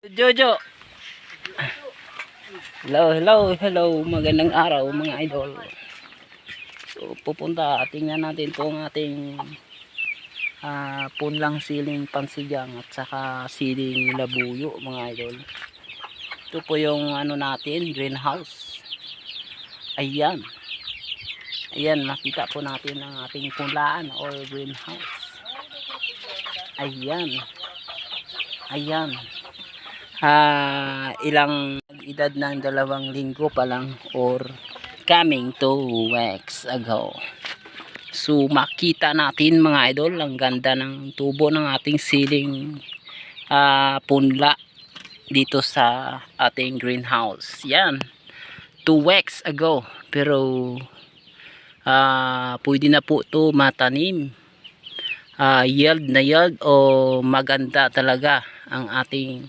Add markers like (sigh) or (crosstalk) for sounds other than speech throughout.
Jojo. Hello, hello, hello. Magandang araw mga idol. So pupunta, tingnan natin ang ating ah, punlang siling pansigang at saka siling labuyo mga idol. Ito po yung ano natin, greenhouse. Ayan. Ayan, makita po natin ang ating punlaan or greenhouse. Ayan. Ayan ah ilang edad ng dalawang linggo pa lang or coming two weeks ago. So makita natin mga idol ang ganda ng tubo ng ating siling ah, punla dito sa ating greenhouse. Yan. Two weeks ago. Pero ah pwede na po to matanim. Ah, yield na yield o maganda talaga ang ating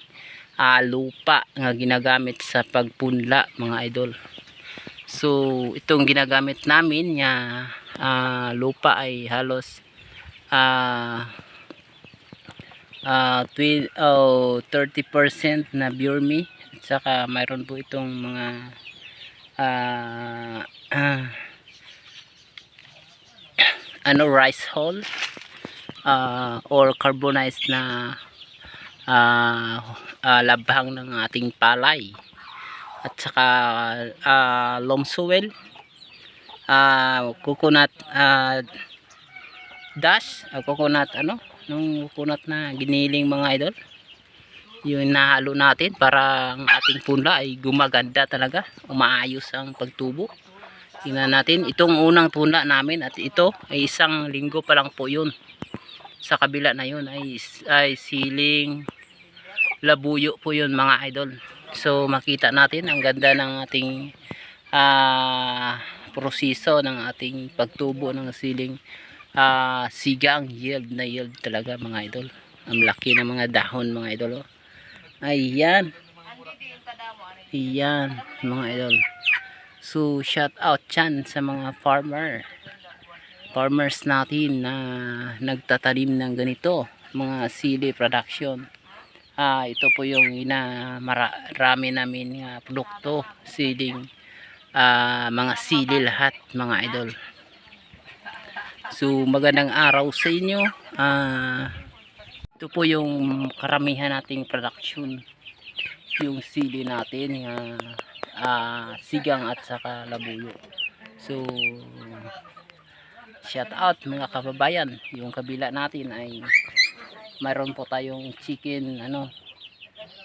ah, lupa nga ginagamit sa pagpunla mga idol. So itong ginagamit namin nga ah, lupa ay halos ah, twi- oh, 30% na burmy at saka mayroon po itong mga ah, (clears throat) ah, ano rice hull ah, or carbonized na ah ah, labhang ng ating palay at saka ah, loam soil ah, coconut ah, dash ah, coconut ano nung coconut na giniling mga idol. Yung nahalo natin para ang ating punla ay gumaganda talaga. Umaayos ang pagtubo. Tingnan natin itong unang punla namin at ito ay isang linggo pa lang po yun. Sa kabila na yun ay, ay siling labuyo po yun mga idol. So makita natin ang ganda ng ating ah, proseso ng ating pagtubo ng siling ah, sigang yield na yield talaga mga idol. Ang laki ng mga dahon mga idol oh. ayan. Ayan mga idol. So shout out dyan sa mga farmer. Farmers natin na nagtatanim ng ganito mga sili production ah ito po yung ina marami namin nga produkto siling ah, mga sili lahat mga idol. So magandang araw sa inyo. Ah ito po yung karamihan nating production. Yung sili natin nga ah, sigang at saka labuyo. So shout out mga kababayan. Yung kabila natin ay mayroon po tayong chicken ano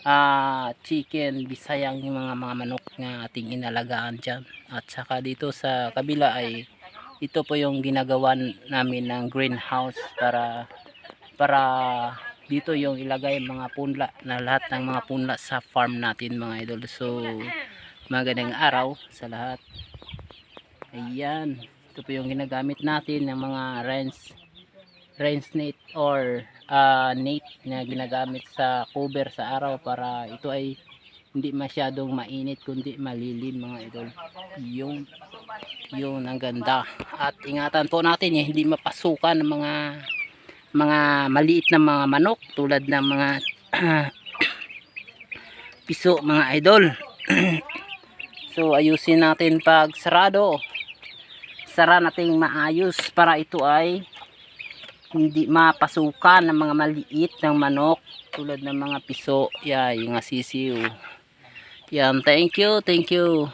ah chicken bisayang yung mga mga manok na ating inalagaan dyan. At saka dito sa kabila ay ito po yung ginagawa namin ng greenhouse para para dito yung ilagay mga punla na lahat ng mga punla sa farm natin mga idol. So magandang araw sa lahat. Ayan. Ito po yung ginagamit natin ng mga range range net or ah, net na ginagamit sa cover sa araw para ito ay hindi masyadong mainit kundi malilim mga idol. Yung yun ang ganda. At ingatan po natin eh, hindi mapasukan ng mga mga maliit na mga manok tulad ng mga (clears throat) piso mga idol. (clears throat) So ayusin natin pag sarado. Sara nating maayos para ito ay hindi mapasukan ng mga maliit ng manok tulad ng mga piso. Yeah, yung asisiw yan thank you thank you